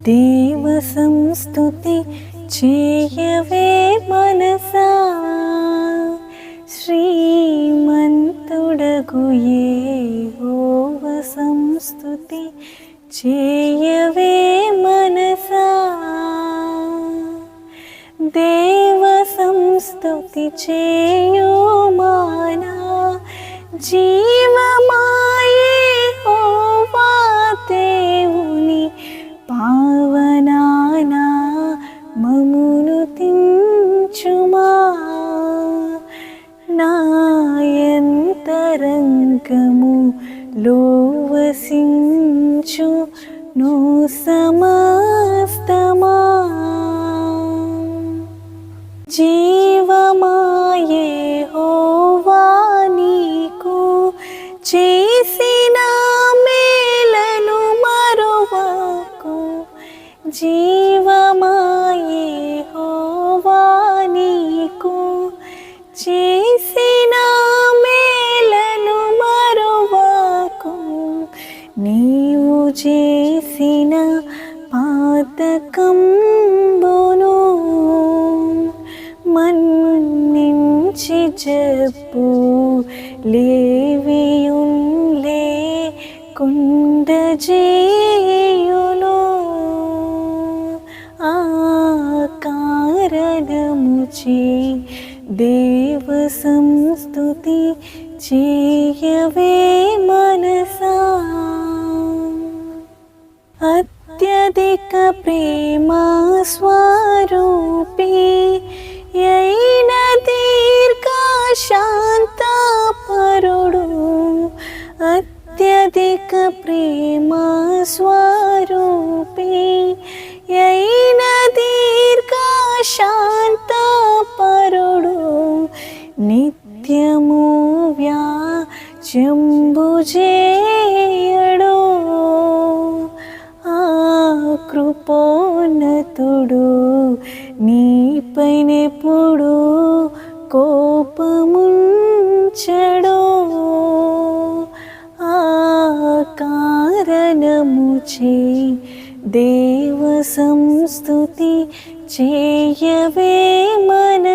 దేవ సంస్థుతి చేయవే మనసా శ్రీమంతుడగు ఏవోవ సంస్థుతి చేయవే మనసా దేవ సంస్థుతి చేయో మానా జీవమాయే నాయంతరంగము లోవసించు ను సమస్తమా. జీవమాయే హోవా నీకు చేసిన మేలను మరువకు. జీవమాయే హోవా నీకు చేసిన నీవు చేసిన పాతకంబును మన్నించి చెప్పు. లేవియున్లే కుండ చేయును ఆ కారణముచి దేవ సంస్తుతి చేయవే అత్యధిక ప్రేమ స్వరూపి అయిన దీర్ఘ శాంత పరుడు అత్యధిక ప్రేమ స్వరూపి అయిన దీర్ఘ శాంత పరుడు నిత్యము వ్యాచంబు కృపోన్నతుడు నీపైనెప్పుడు కోపముంచడో. ఆ కారణముచే దేవ సంస్తుతి చేయవే మన